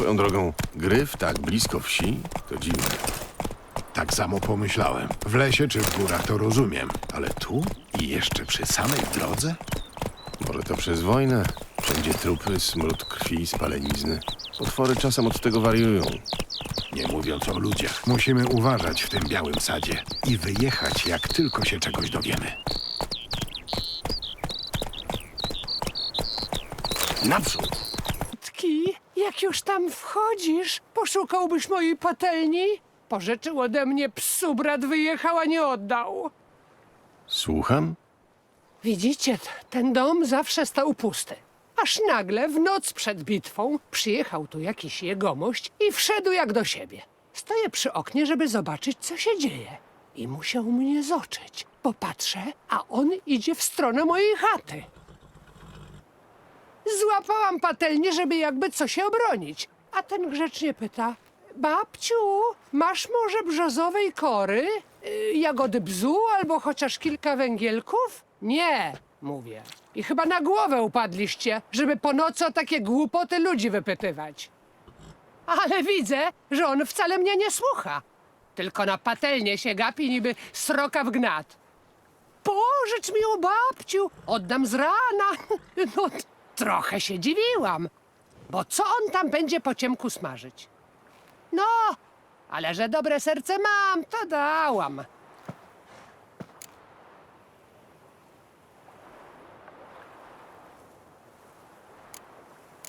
Swoją drogą, gryf tak blisko wsi to dziwne. Tak samo pomyślałem. W lesie czy w górach to rozumiem, ale tu i jeszcze przy samej drodze? Może to przez wojnę? Wszędzie trupy, smród krwi, spalenizny. Potwory czasem od tego wariują. Nie mówiąc o ludziach. Musimy uważać w tym białym sadzie i wyjechać, jak tylko się czegoś dowiemy. Naprzód! Tki, jak już tam wchodzisz, poszukałbyś mojej patelni? Pożyczył ode mnie psu, brat wyjechał, a nie oddał. Słucham? Widzicie, t- ten dom zawsze stał pusty. Aż nagle, w noc przed bitwą, przyjechał tu jakiś jegomość i wszedł jak do siebie. Stoję przy oknie, żeby zobaczyć, co się dzieje. I musiał mnie zoczyć. Popatrzę, a on idzie w stronę mojej chaty. Złapałam patelnię, żeby jakby co się obronić. A ten grzecznie pyta: Babciu, masz może brzozowej kory, y, jagody bzu albo chociaż kilka węgielków? Nie, mówię. I chyba na głowę upadliście, żeby po nocy o takie głupoty ludzi wypytywać. Ale widzę, że on wcale mnie nie słucha. Tylko na patelnię się gapi niby sroka w gnat. Pożycz mi ją, babciu, oddam z rana. No, trochę się dziwiłam, bo co on tam będzie po ciemku smażyć? No, ale że dobre serce mam, to dałam.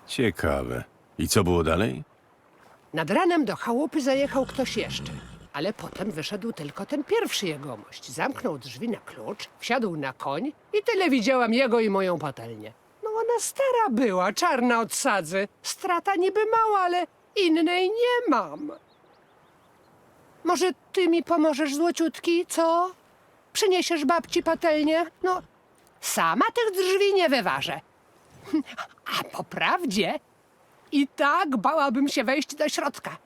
Ciekawe. I co było dalej? Nad ranem do chałupy zajechał ktoś jeszcze, ale potem wyszedł tylko ten pierwszy jegomość. Zamknął drzwi na klucz, wsiadł na koń i tyle widziałam jego i moją patelnię. Ona stara była, czarna od sadzy. Strata niby mała, ale innej nie mam. Może ty mi pomożesz, złociutki, co? Przyniesiesz babci patelnię? No, sama tych drzwi nie wyważę. A po prawdzie, i tak bałabym się wejść do środka.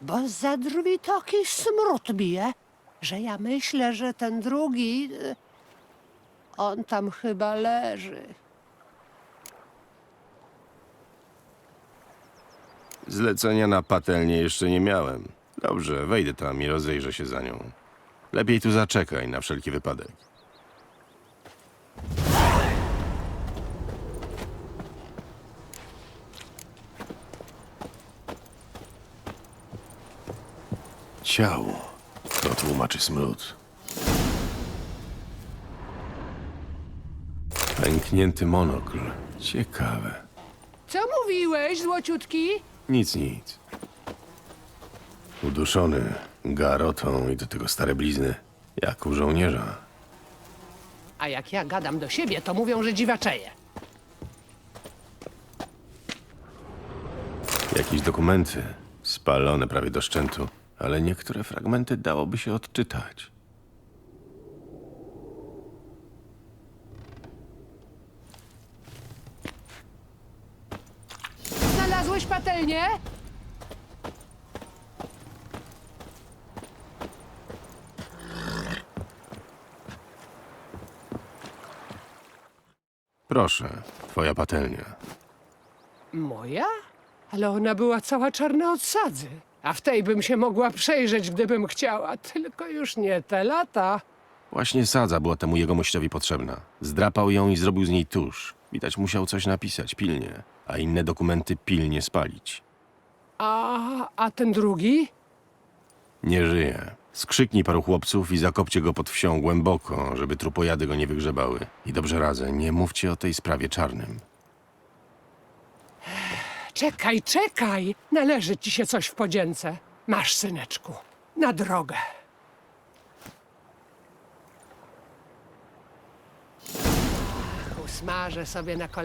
Bo za drzwi taki smród bije, że ja myślę, że ten drugi. y, On tam chyba leży. Zlecenia na patelnię jeszcze nie miałem. Dobrze, wejdę tam i rozejrzę się za nią. Lepiej tu zaczekaj na wszelki wypadek. Ciało. To tłumaczy smród. Pęknięty monokl. Ciekawe. Co mówiłeś, złociutki? Nic, nic. Uduszony garotą i do tego stare blizny, jak u żołnierza. A jak ja gadam do siebie, to mówią, że dziwaczeję. Jakieś dokumenty, spalone prawie do szczętu, ale niektóre fragmenty dałoby się odczytać. Znalazłeś patelnię? Proszę, twoja patelnia. Moja? Ale ona była cała czarna od sadzy. A w tej bym się mogła przejrzeć, gdybym chciała. Tylko już nie te lata. Właśnie sadza była temu jegomościowi potrzebna. Zdrapał ją i zrobił z niej tusz. Widać musiał coś napisać pilnie, a inne dokumenty pilnie spalić. A, a ten drugi? Nie żyje. Skrzyknij paru chłopców i zakopcie go pod wsią głęboko, żeby trupojady go nie wygrzebały. I dobrze radzę, nie mówcie o tej sprawie czarnym. Czekaj, czekaj! Należy ci się coś w podzięce. Masz, syneczku, na drogę. Usmażę sobie na kolanie.